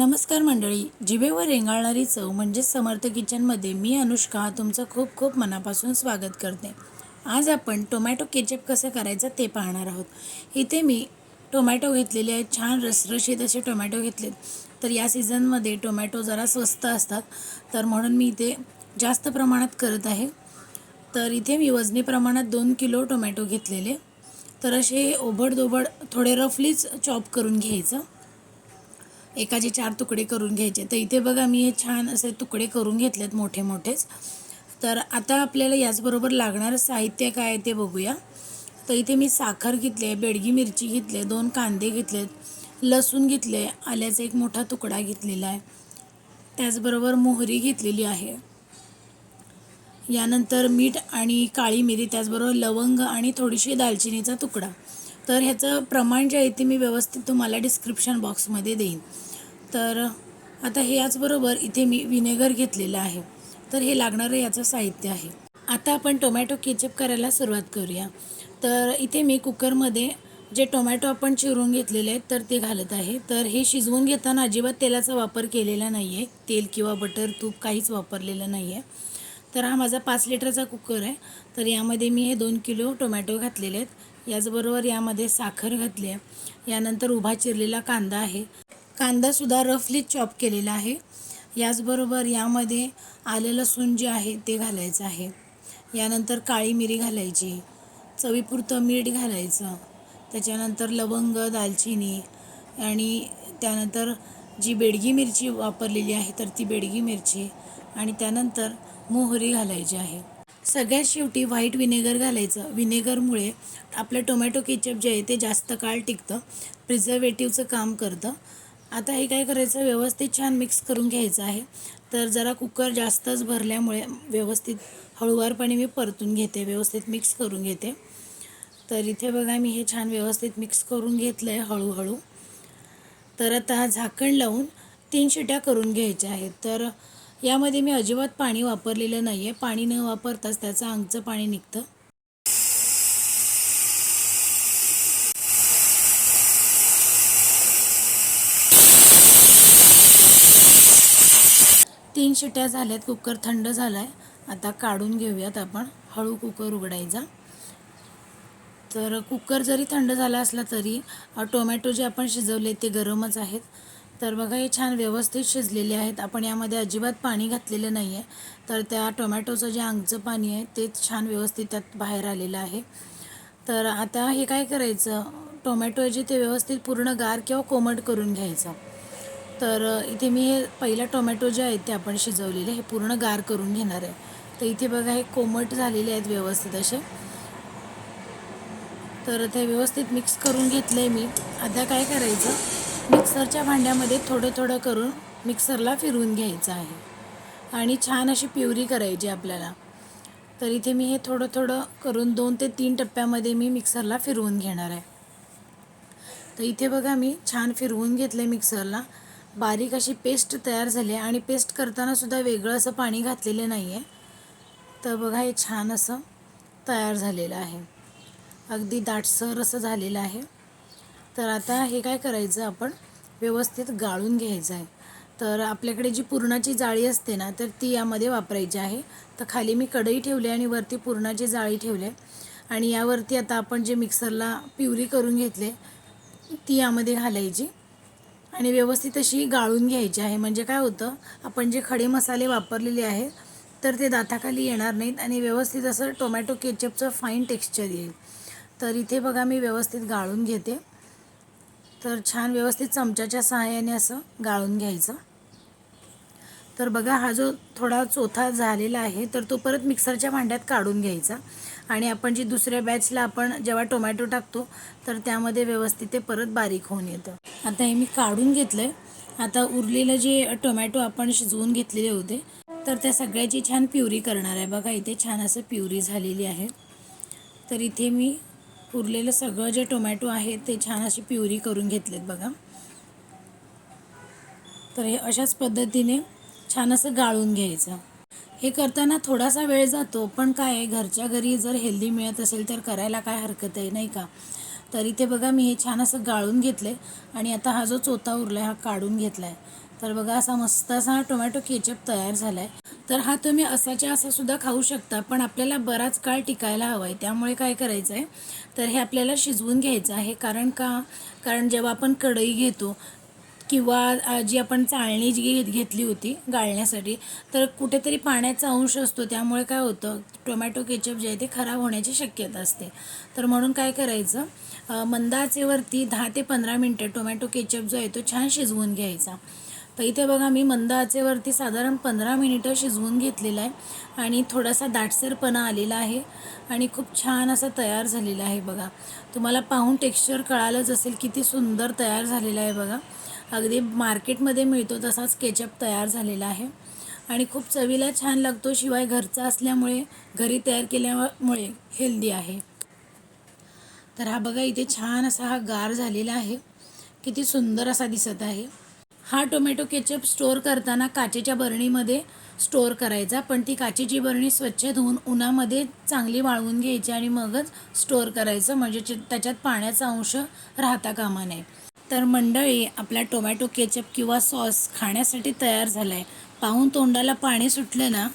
नमस्कार मंडळी जिभेवर रेंगाळणारी चव म्हणजेच समर्थ किचनमध्ये मी अनुष्का तुमचं खूप खूप मनापासून स्वागत करते. आज आपण टोमॅटो केचप कसं करायचं ते पाहणार आहोत. इथे मी टोमॅटो घेतलेले आहेत छान रसरशीत असे टोमॅटो घेतलेत. तर या सीझनमध्ये टोमॅटो जरा स्वस्त असतात तर म्हणून मी इथे जास्त प्रमाणात करत आहे. तर इथे मी वजनी प्रमाणात दोन किलो टोमॅटो घेतलेले. तर असे ओबडदोबड थोडे रफलीच चॉप करून घ्यायचं. एकाचे चार तुकडे करून घ्यायचे. तर इथे बघा मी हे छान असे तुकडे करून घेतलेत मोठे मोठेच. तर आता आपल्याला याचबरोबर लागणारं साहित्य काय आहे ते बघूया. तर इथे मी साखर घेतली आहे बेडगी मिरची घेतली दोन कांदे घेतलेत लसूण घेतले आल्याचा एक मोठा तुकडा घेतलेला आहे. त्याचबरोबर मोहरी घेतलेली आहे. यानंतर मीठ आणि काळी मिरी त्याचबरोबर लवंग आणि थोडीशी दालचिनीचा तुकडा. तर ह्याचं प्रमाण जे आहे ते मी व्यवस्थित तुम्हाला डिस्क्रिप्शन बॉक्समध्ये देईन. तर आता हे याचबरोबर इथे मी विनेगर घेतलेलं आहे. तर हे लागणारं याचं साहित्य आहे. आता आपण टोमॅटो केचप करायला सुरुवात करूया. तर इथे मी कुकरमध्ये जे टोमॅटो आपण चिरून घेतलेले आहेत तर ते घालत आहे. तर हे शिजवून घेताना अजिबात तेलाचा वापर केलेला नाही आहे तेल किंवा बटर तूप काहीच वापरलेलं नाही आहे तर हा माझा पाच लिटरचा कुकर आहे. तर यामध्ये मी हे दोन किलो टोमॅटो घातलेले आहेत. याचबरोबर यामध्ये साखर घातली आहे. यानंतर उभा चिरलेला कांदा आहे. कांदासुद्धा रफली चॉप केलेला आहे. याचबरोबर यामध्ये आलं लसूण जे आहे ते घालायचं आहे. यानंतर काळी मिरी घालायची चवीपुरतं मीठ घालायचं त्याच्यानंतर लवंग दालचिनी आणि त्यानंतर जी बेडगी मिरची वापरलेली आहे तर ती बेडगी मिरची आणि त्यानंतर मोहरी घालायची आहे. सगळ्यात शेवटी व्हाईट विनेगर घालायचं. विनेगरमुळे आपलं टोमॅटो केचप जे आहे ते जास्त काळ टिकतं. प्रिझर्वेटिव्हचं काम करतं. आता हे काय करायचं? व्यवस्थित छान मिक्स करून घ्यायचं आहे. तर जरा कुकर जास्तच भरल्यामुळे व्यवस्थित हळूवारपणे मी परतून घेते. व्यवस्थित मिक्स करून घेते. तर इथे बघा मी हे छान व्यवस्थित मिक्स करून घेतलं आहे हळूहळू. तर आता झाकण लावून तीन शिट्या करून घ्यायच्या आहेत. तर यामध्ये मी अजिबात पाणी वापरलेलं नाही आहे पाणी न वापरताच त्याचं अंगचं पाणी निघतं. तीन शिट्या झाल्यात. कुकर थंड झाला आहे आता काढून घेऊयात आपण. हळू कुकर उघडायचा. तर कुकर जरी थंड झाला असला तरी टोमॅटो जे आपण शिजवले ते गरमच आहेत. तर बघा हे छान व्यवस्थित शिजलेले आहेत. आपण यामध्ये अजिबात पाणी घातलेलं नाही आहे तर त्या टोमॅटोचं जे अंगचं पाणी आहे तेच छान व्यवस्थित त्यात बाहेर आलेलं आहे. तर आता हे काय करायचं? टोमॅटो जे ते व्यवस्थित पूर्ण गार किंवा कोमट करून घ्यायचं. तर इथे मी हे पहिला टोमॅटो जे आहेत ते आपण शिजवलेले हे पूर्ण गार करून घेणार आहे. तर इथे बघा हे कोमट झालेले आहेत व्यवस्थित असे. तर ते व्यवस्थित मिक्स करून घेतलं आहे मी. आता काय करायचं? मिक्सरच्या भांड्यामध्ये थोडं थोडं करून मिक्सरला फिरवून घ्यायचं आहे. आणि छान अशी प्युरी करायची आपल्याला. तर इथे मी हे थोडं थोडं करून दोन ते तीन टप्प्यामध्ये मी मिक्सरला फिरवून घेणार आहे. तर इथे बघा मी छान फिरवून घेतलं आहे मिक्सरला. बारीक अशी पेस्ट तयार झाली आहे. आणि पेस्ट करतानासुद्धा वेगळं असं पाणी घातलेलं नाही आहे तर बघा हे छान असं तयार झालेलं आहे. अगदी दाटसर असं झालेलं आहे. तर आता हे काय करायचं आपण व्यवस्थित गाळून घ्यायचं आहे. तर आपल्याकडे जी पुरणाची जाळी असते ना तर ती यामध्ये वापरायची आहे. तर खाली मी कढई ठेवली आणि वरती पुरणाची जाळी ठेवली आणि यावरती आता आपण जे मिक्सरला प्युरी करून घेतले ती यामध्ये घालायची. आणि व्यवस्थित अशी गाळून घ्यायची आहे. म्हणजे काय होतं आपण जे खडे मसाले वापरलेले आहेत तर ते दाताखाली येणार नाहीत आणि व्यवस्थित असं टोमॅटो केचपचं फाईन टेक्स्चर येईल. तर इथे बघा मी व्यवस्थित गाळून घेते. तर छान व्यवस्थित चमच्याच्या सहाय्याने असं गाळून घ्यायचं. तर बघा हा जो थोडा चोथा झालेला आहे तर तो परत मिक्सरच्या भांड्यात काढून घ्यायचा. आणि आपण जी दुसऱ्या बॅचला आपण जेव्हा टोमॅटो टाकतो तर त्यामध्ये व्यवस्थित ते परत बारीक होऊन येतं. आता हे मी काढून घेतलं आहे आता उरलेलं जे टोमॅटो आपण शिजवून घेतलेले होते तर त्या सगळ्याची छान प्युरी करणार आहे. बघा इथे छान असं प्युरी झालेली आहे. तर इथे मी उरलेलं सगळं जे टोमॅटो आहे ते छान अशी प्युरी करून घेतलेत बघा. तर हे अशाच पद्धतीने छान असं गाळून घ्यायचं. हे करताना थोडासा वेळ जातो पण काय आहे घरच्या घरी जर हेल्दी मिळत असेल तर करायला काय हरकत आहे नाही का? तर इथे बघा मी हे छान असं गाळून घेतलं आहे आणि आता हा जो चोथा उरला आहे हा काढून घेतला आहे तर बघा असा मस्त असा हा टोमॅटो केचप तयार झाला आहे तर हा तुम्ही असाच्या असा सुद्धा खाऊ शकता पण आपल्याला बराच काळ टिकायला हवा आहे त्यामुळे काय करायचं आहे तर हे आपल्याला शिजवून घ्यायचं आहे. कारण का? कारण जेव्हा आपण कढई घेतो किंवा जी आपण चाळणी जी घेत घेतली होती गाळण्यासाठी तर कुठेतरी पाण्याचा अंश असतो. त्यामुळे काय होतं टोमॅटो केचप जे आहे ते खराब होण्याची शक्यता असते. तर म्हणून काय करायचं मंद आचेवरती दहा ते पंधरा मिनटं टोमॅटो केचप जो आहे तो छान शिजवून घ्यायचा. तर इथे बघा मी मंद आचेवरती साधारण पंधरा मिनिटं शिजवून घेतलेला आहे आणि थोडासा दाटसरपणा आलेला आहे आणि खूप छान असा तयार झालेला आहे बघा. तुम्हाला पाहून टेक्स्चर कळालंच असेल किती सुंदर तयार झालेला आहे बघा. अगदी मार्केटमध्ये मिळतो तसाच केचप तयार झालेला आहे. आणि खूप चवीला छान लागतो शिवाय घरचा असल्यामुळे घरी तयार केल्यामुळे हेल्दी आहे. तर हा बघा इथे छान असा हा गार झालेला आहे. किती सुंदर असा दिसत आहे. हा टोमॅटो केचप स्टोअर करताना काचेच्या बरणीमध्ये स्टोअर करायचा. पण ती काचेची बरणी स्वच्छ धुवून उन्हामध्ये चांगली वाळवून घ्यायची आणि मगच स्टोअर करायचं. म्हणजे त्याच्यात पाण्याचा अंश राहता कामा नये. तर मंडळी आपला टोमॅटो केचप किंवा सॉस खाण्यासाठी तयार झाला आहे पाहून तोंडाला पाणी सुटलं ना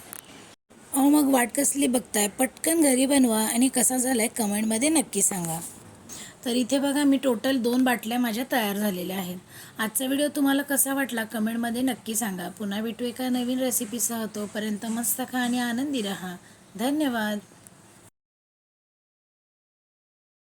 अहो मग वाट कसली बघताय? पटकन घरी बनवा आणि कसा झाला आहे कमेंटमध्ये नक्की सांगा. तर इथे बघा मी टोटल दोन बाटल्या माझ्या तयार झालेल्या आहेत. आजचा व्हिडिओ तुम्हाला कसा वाटला कमेंटमध्ये नक्की सांगा. पुन्हा भेटू एका नवीन रेसिपीसह तोपर्यंत मस्त खा आणि आनंदी राहा. धन्यवाद.